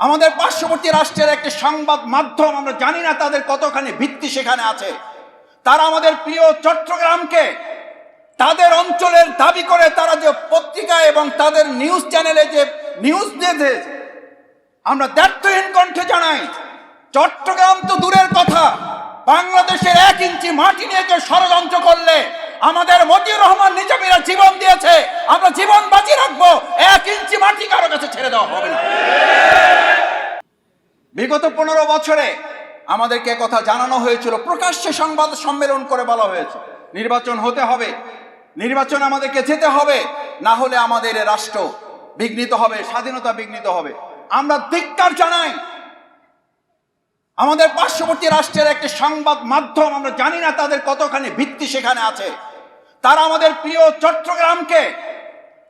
আমাদের পার্শ্ববর্তী রাষ্ট্রের একটি সংবাদ মাধ্যম, আমরা জানি না তাদের কতখানি ভিত্তি সেখানে আছে। তারা আমাদের প্রিয় চট্টগ্রামকে, তাদের অঞ্চলের দাবি করে তারা যে পত্রিকা এবং তাদের নিউজ চ্যানেলে যে নিউজ দিয়েছে, আমরা দ্ব্যর্থহীন কণ্ঠে জানাই, চট্টগ্রাম তো দূরের কথা, বাংলাদেশের এক ইঞ্চি মাটি নিয়ে কেউ ষড়যন্ত্র করলে আমাদের মতিউর রহমান নিজামীরা জীবন দিয়েছে। আমরা জীবন বাঁচিয়ে রাখব। এক ইঞ্চি মাটি কারও কাছে ছেড়ে দেওয়া হবে না। বিগত পনেরো বছরে আমাদেরকে কথা জানানো হয়েছিল। প্রকাশ্যে সংবাদ সম্মেলন করে বলা হয়েছে। নির্বাচন হতে হবে। নির্বাচন আমাদেরকে যেতে হবে। না হলে আমাদের রাষ্ট্র বিঘ্নিত হবে, স্বাধীনতা বিঘ্নিত হবে। আমরা ধিক্কার জানাই। আমাদের পার্শ্ববর্তী রাষ্ট্রের একটি সংবাদ মাধ্যম, আমরা জানি না তাদের কতখানি ভিত্তি সেখানে আছে। তারা আমাদের প্রিয় চট্টগ্রামকে,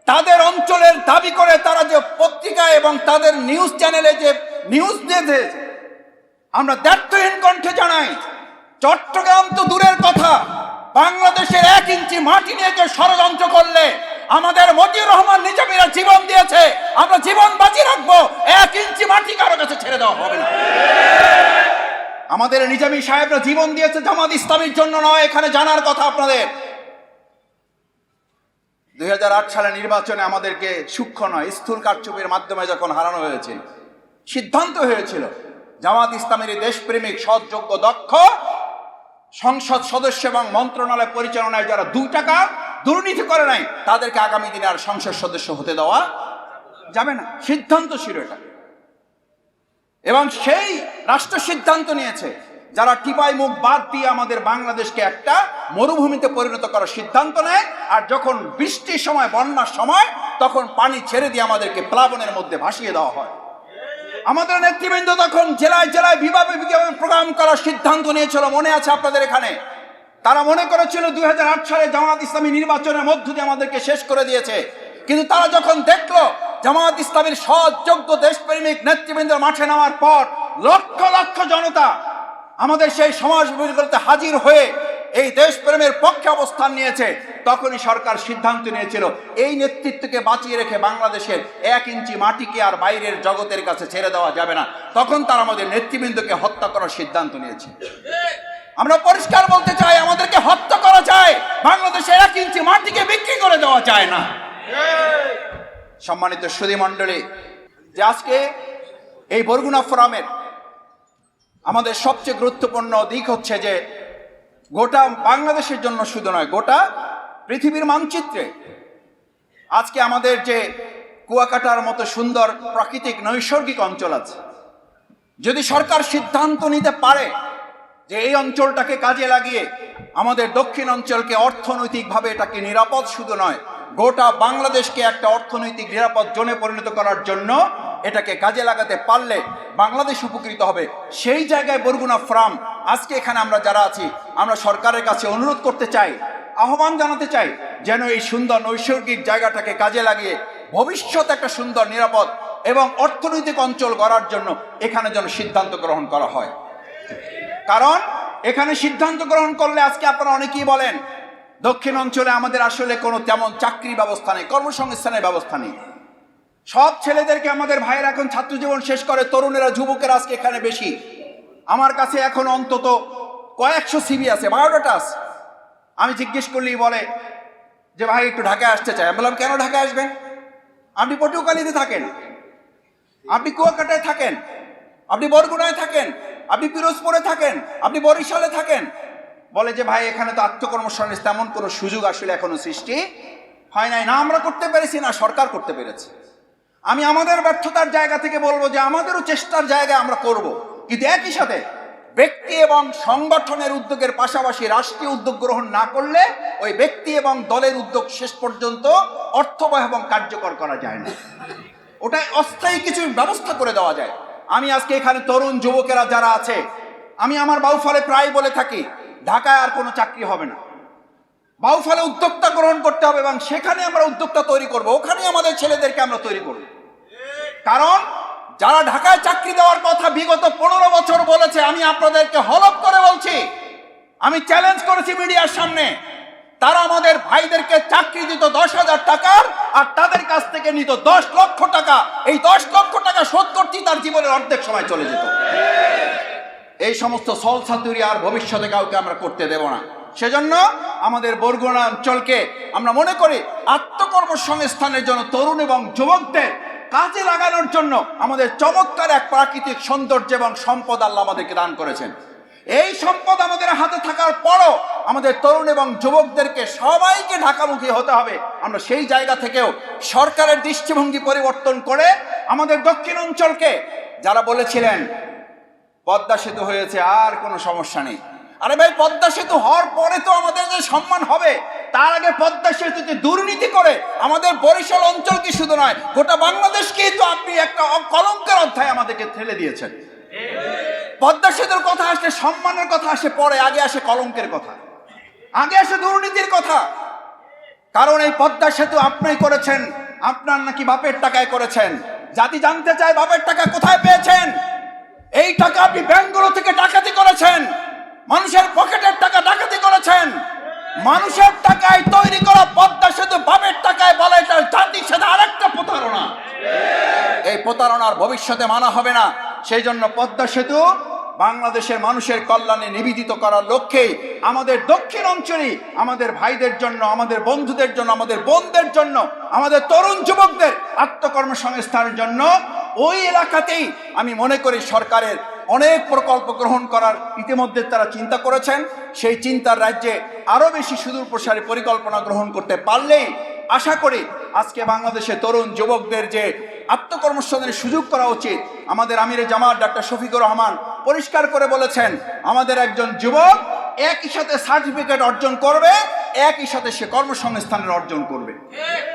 তাদের অঞ্চলের দাবি করে তারা যে পত্রিকা এবং তাদের নিউজ চ্যানেলে যে নিউজ দিয়েছে, আমরা দ্ব্যর্থহীন কণ্ঠে জানাই, চট্টগ্রাম তো দূরের কথা, বাংলাদেশের এক ইঞ্চি মাটি নিয়ে কেউ ষড়যন্ত্র করলে, আমাদের মতিউর রহমান নিজামীরা জীবন দিয়েছে, আমরা জীবন বাঁচিয়ে রাখব, এক ইঞ্চি মাটি কারও কাছে ছেড়ে দেওয়া হবে না। আমাদের নিজামী সাহেবরা জীবন দিয়েছে জামাত ইসলামীর জন্য নয়, এখানে জানার কথা আপনাদের। দুই সালে নির্বাচনে আমাদেরকে সূক্ষ্ম নয়, স্থূল কারচুপির মাধ্যমে যখন হারানো হয়েছে, সিদ্ধান্ত হয়েছিল, জামাত ইসলামের দেশপ্রেমিক, সৎযোগ্য, দক্ষ সংসদ সদস্য এবং মন্ত্রণালয় পরিচালনায় যারা দুই টাকা দুর্নীতি করে নাই, তাদেরকে আগামী দিনে আর সংসদ সদস্য হতে দেওয়া যাবে না। সিদ্ধান্ত ছিল এটা। এবং সেই রাষ্ট্র সিদ্ধান্ত নিয়েছে যারা টিপাই মুখ বাদ দিয়ে আমাদের বাংলাদেশকে একটা মরুভূমিতে পরিণত করার সিদ্ধান্ত নেয়, আর যখন বৃষ্টির সময়, বন্যার সময়, তখন পানি ছেড়ে দিয়ে আমাদেরকে প্লাবনের মধ্যে ভাসিয়ে দেওয়া হয়। আমাদের নেতৃবৃন্দ তখন জেলায় জেলায় বিভাবে প্রোগ্রাম করার সিদ্ধান্ত নিয়েছিল, মনে আছে আপনাদের এখানে? তারা মনে করেছিল দুই হাজার আট সালে জামাত ইসলামী নির্বাচনের মধ্য দিয়ে আমাদেরকে শেষ করে দিয়েছে। কিন্তু তারা যখন দেখল জামাত ইসলামের সৎযোগ্য দেশপ্রেমিক নেতৃবৃন্দ মাঠে নামার পর লক্ষ লক্ষ জনতা আমাদের সেই সমাজগুলিতে হাজির হয়ে এই দেশপ্রেমের পক্ষে অবস্থান নিয়েছে, তখনই সরকার সিদ্ধান্ত নিয়েছিল, এই নেতৃত্বকে বাঁচিয়ে রেখে বাংলাদেশের এক ইঞ্চি মাটিকে আর বাইরের জগতের কাছে ছেড়ে দেওয়া যাবে না। তখন তারা আমাদের নেতৃবৃন্দকে হত্যা করার সিদ্ধান্ত নিয়েছে। আমরা পরিষ্কার বলতে চাই, আমাদেরকে হত্যা করা যায় বাংলাদেশের এক ইঞ্চি মাটিকে বিক্রি করে দেওয়া যায় না। সম্মানিত সুদী মণ্ডলী, যে আজকে এই বরগুনা ফোরামের আমাদের সবচেয়ে গুরুত্বপূর্ণ দিক হচ্ছে যে গোটা বাংলাদেশের জন্য শুধু নয়, গোটা পৃথিবীর মানচিত্রে। আজকে আমাদের যে কুয়াকাটার মতো সুন্দর প্রাকৃতিক নৈসর্গিক অঞ্চল আছে, যদি সরকার সিদ্ধান্ত নিতে পারে যে এই অঞ্চলটাকে কাজে লাগিয়ে আমাদের দক্ষিণ অঞ্চলকে অর্থনৈতিকভাবে এটাকে নিরাপদ শুধু নয়, গোটা বাংলাদেশকে একটা অর্থনৈতিক নিরাপদ জোনে পরিণত করার জন্য এটাকে কাজে লাগাতে পারলে বাংলাদেশ উপকৃত হবে। সেই জায়গায় বরগুনা ফ্রাম, আজকে এখানে আমরা যারা আছি, আমরা সরকারের কাছে অনুরোধ করতে চাই, আহ্বান জানাতে চাই, যেন এই সুন্দর নৈসর্গিক জায়গাটাকে কাজে লাগিয়ে ভবিষ্যৎ একটা সুন্দর, নিরাপদ এবং অর্থনৈতিক অঞ্চল গড়ার জন্য এখানে যেন সিদ্ধান্ত গ্রহণ করা হয়। কারণ এখানে সিদ্ধান্ত গ্রহণ করলে আজকে আপনারা অনেকেই বলেন, দক্ষিণ অঞ্চলে আমাদের আসলে কোনো তেমন চাকরি ব্যবস্থা নেই, কর্মসংস্থানের ব্যবস্থা নেই। সব ছেলেদেরকে আমাদের ভাইয়ের এখন ছাত্র জীবন শেষ করে, তরুণেরা, যুবকেরা আজকে এখানে বেশি। আমার কাছে এখন অন্তত কয়েকশো সিবি আছে বায়োডাটা আছে আমি জিজ্ঞেস করলেই বলে যে, ভাই, একটু ঢাকায় আসতে চাই। আমি বললাম, কেন ঢাকায় আসবেন? আপনি পটুয়াখালীতে থাকেন। আপনি কুয়াকাটায় থাকেন। আপনি বরগুনায় থাকেন। আপনি পিরোজপুরে থাকেন। আপনি বরিশালে থাকেন। বলে যে, ভাই, এখানে তো আত্মকর্মসংস্থান তেমন কোনো সুযোগ আসলে এখনও সৃষ্টি হয় নাই। না, আমরা করতে পেরেছি না, সরকার করতে পেরেছে। আমি আমাদের ব্যর্থতার জায়গা থেকে বলব যে আমাদেরও চেষ্টার জায়গায় আমরা করব। কিন্তু একই সাথে ব্যক্তি এবং সংগঠনের উদ্যোগের পাশাপাশি রাষ্ট্রীয় উদ্যোগ গ্রহণ না করলে ওই ব্যক্তি এবং দলের উদ্যোগ শেষ পর্যন্ত অর্থবহ এবং কার্যকর করা যায় না। ওটা অস্থায়ী কিছু ব্যবস্থা করে দেওয়া যায়। আমি আজকে এখানে তরুণ যুবকেরা যারা আছে, আমি আমার বাউফলে প্রায় বলে থাকি, ঢাকায় আর কোনো চাকরি হবে না। বাউফলে উদ্যোক্তা গ্রহণ করতে হবে এবং সেখানে আমরা উদ্যোক্তা তৈরি করব ওখানে আমাদের ছেলেদেরকে আমরা তৈরি করব। কারণ যারা ঢাকায় চাকরি দেওয়ার কথা বিগত পনেরো বছর বলেছে, আমি আপনাদেরকে হলপ করে বলছি, আমি চ্যালেঞ্জ করেছি মিডিয়ার সামনে, তারা আমাদের ভাইদেরকে চাকরি দিত দশ হাজার টাকার, আর তাদের কাছ থেকে নিত দশ লক্ষ টাকা। এই দশ লক্ষ টাকা শোধ করতেই তার জীবনের অর্ধেক সময় চলে যেত। এই সমস্ত সল ছাতুরি আর ভবিষ্যতে কাউকে আমরা করতে দেব না। সেজন্য আমাদের বরগুনা অঞ্চলকে আমরা মনে করি আত্মকর্মসংস্থানের জন্য তরুণ এবং যুবকদের কাজে লাগানোর জন্য আমাদের চমৎকার এক প্রাকৃতিক সৌন্দর্য এবং সম্পদ আল্লাহ আমাদেরকে দান করেছেন। এই সম্পদ আমাদের হাতে থাকার পরও আমাদের তরুণ এবং যুবকদেরকে সবাইকে ঢাকামুখী হতে হবে। আমরা সেই জায়গা থেকেও সরকারের দৃষ্টিভঙ্গি পরিবর্তন করে আমাদের দক্ষিণ অঞ্চলকে, যারা বলেছিলেন, পদ্মা সেতু হয়েছে, আর কোনো সমস্যা নেই। আরে ভাই, পদ্মা সেতু হওয়ার পরে তো আমাদের যে সম্মান হবে, তার আগে পদ্মা সেতুতে দুর্নীতি করে আমাদের বরিশাল অঞ্চল কি শুধু নয়, গোটা বাংলাদেশকেই তো আপনি একটা কলঙ্কের অধ্যায় আমাদেরকে ঠেলে দিয়েছেন। পদ্মা সেতুর কথা আসলে সম্মানের কথা আসে পরে, আগে আসে কলঙ্কের কথা। আগে আসে দুর্নীতির কথা। কারণ এই পদ্মা সেতু আপনি করেছেন, আপনার নাকি বাপের টাকায় করেছেন। জাতি জানতে চায় বাপের টাকা কোথায় পেয়েছেন? মানুষের টাকায় তৈরি করা পদ্মা সেতু বাপের টাকায় বলে এটা জাতির সাথে আরেকটা প্রতারণা। এই প্রতারণার ভবিষ্যতে মানা হবে না। সেই জন্য পদ্মা সেতু বাংলাদেশের মানুষের কল্যাণে নিবেদিত করার লক্ষ্যেই আমাদের দক্ষিণ অঞ্চলে আমাদের ভাইদের জন্য, আমাদের বন্ধুদের জন্য, আমাদের বোনদের জন্য, আমাদের তরুণ যুবকদের আত্মকর্মসংস্থানের জন্য ওই এলাকাতেই আমি মনে করি সরকারের অনেক প্রকল্প গ্রহণ করার ইতিমধ্যে তারা চিন্তা করেছেন। সেই চিন্তার রাজ্যে আরও বেশি সুদূর প্রসারী পরিকল্পনা গ্রহণ করতে পারলেই আশা করি আজকে বাংলাদেশে তরুণ যুবকদের যে আত্মকর্মসংস্থানের সুযোগ করা উচিত, আমাদের আমিরে জামাত ডাক্তার শফিকুর রহমান পরিষ্কার করে বলেছেন, আমাদের একজন যুবক একই সাথে সার্টিফিকেট অর্জন করবে, একই সাথে সে কর্মসংস্থানের অর্জন করবে।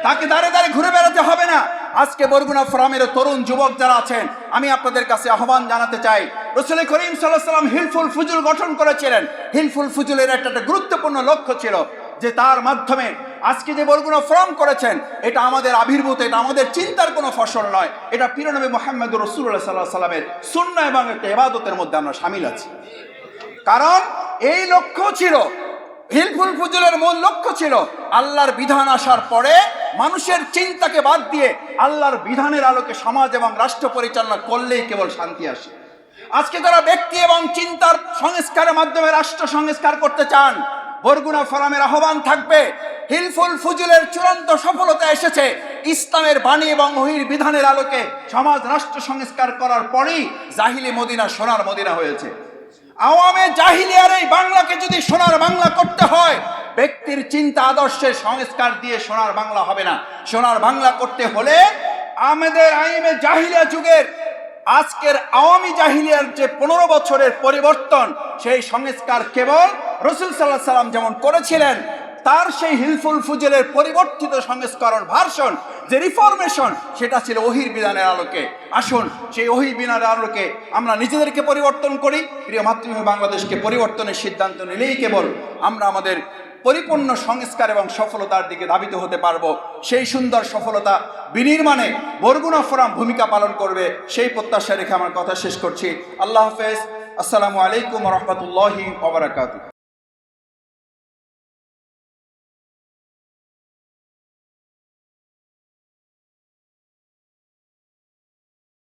তাকে দাঁড়ে দাঁড়ে ঘুরে বেড়াতে হবে না। আজকে বরগুনা ফোরামের তরুণ যুবক যারা আছেন, আমি আপনাদের কাছে আহ্বান জানাতে চাই রসুল করিম সাল্লাম হিলফুল ফুজুল গঠন করেছিলেন। হিলফুল ফুজুলের একটা একটা গুরুত্বপূর্ণ লক্ষ্য ছিল যে তার মাধ্যমে আজকে যে বরগুনা ফর্ম করেছেন, এটা আমাদের আবির্ভূত, এটা আমাদের চিন্তার কোনো ফসল নয়। এটা পিরনবী মোহাম্মদ রসুল্লাহ সাল্লাহ সাল্লামের শূন্য এবং একটা এবাদতের মধ্যে আমরা সামিল আছি। কারণ এই লক্ষ্য ছিল, হিলফুল ফুজুলের মূল লক্ষ্য ছিল আল্লাহর বিধান আসার পরে মানুষের চিন্তাকে বাদ দিয়ে আল্লাহর বিধানের আলোকে সমাজ এবং রাষ্ট্র পরিচালনা করলেই কেবল শান্তি আসে। আজকে তারা ব্যক্তি এবং চিন্তার সংস্কারের মাধ্যমে রাষ্ট্র সংস্কার করতে চান, বরগুনা ফোরামের আহ্বান থাকবে, হিলফুল ফুজুলের চূড়ান্ত সফলতা এসেছে, ইসলামের বাণী এবং ওহির বিধানের আলোকে সমাজ রাষ্ট্র সংস্কার করার পরেই জাহিলি মদিনা সোনার মদিনা হয়েছে। আওয়ামে জাহিলিয়ার এই বাংলাকে যদি সোনার বাংলা করতে হয়, ব্যক্তির চিন্তা আদর্শের সংস্কার দিয়ে সোনার বাংলা হবে না। সোনার বাংলা করতে হলে আমাদের আইমে জাহিলিয়া যুগের আজকের আওয়ামী জাহিলিয়ার যে পনেরো বছরের পরিবর্তন, সেই সংস্কার কেবল রসুল সাল্লাহ সাল্লাম যেমন করেছিলেন, তার সেই হিলফুল ফুজেলের পরিবর্তিত সংস্করণ ভার্সন, যে রিফরমেশন, সেটা ছিল ওহির বিধানের আলোকে। আসুন, সেই ওহির বিধানের আলোকে আমরা নিজেদেরকে পরিবর্তন করি। প্রিয় মাতৃভূমি বাংলাদেশকে পরিবর্তনের সিদ্ধান্ত নিলেই কেবল আমরা আমাদের পরিপূর্ণ সংস্কার এবং সফলতার দিকে ধাবিত হতে পারব। সেই সুন্দর সফলতা বিনির্মাণে বরগুনা ফোরাম ভূমিকা পালন করবে, সেই প্রত্যাশা রেখে আমার কথা শেষ করছি। আল্লাহ হাফেজ। আসসালামু আলাইকুম রহমতুল্লাহি ওবরাকাতু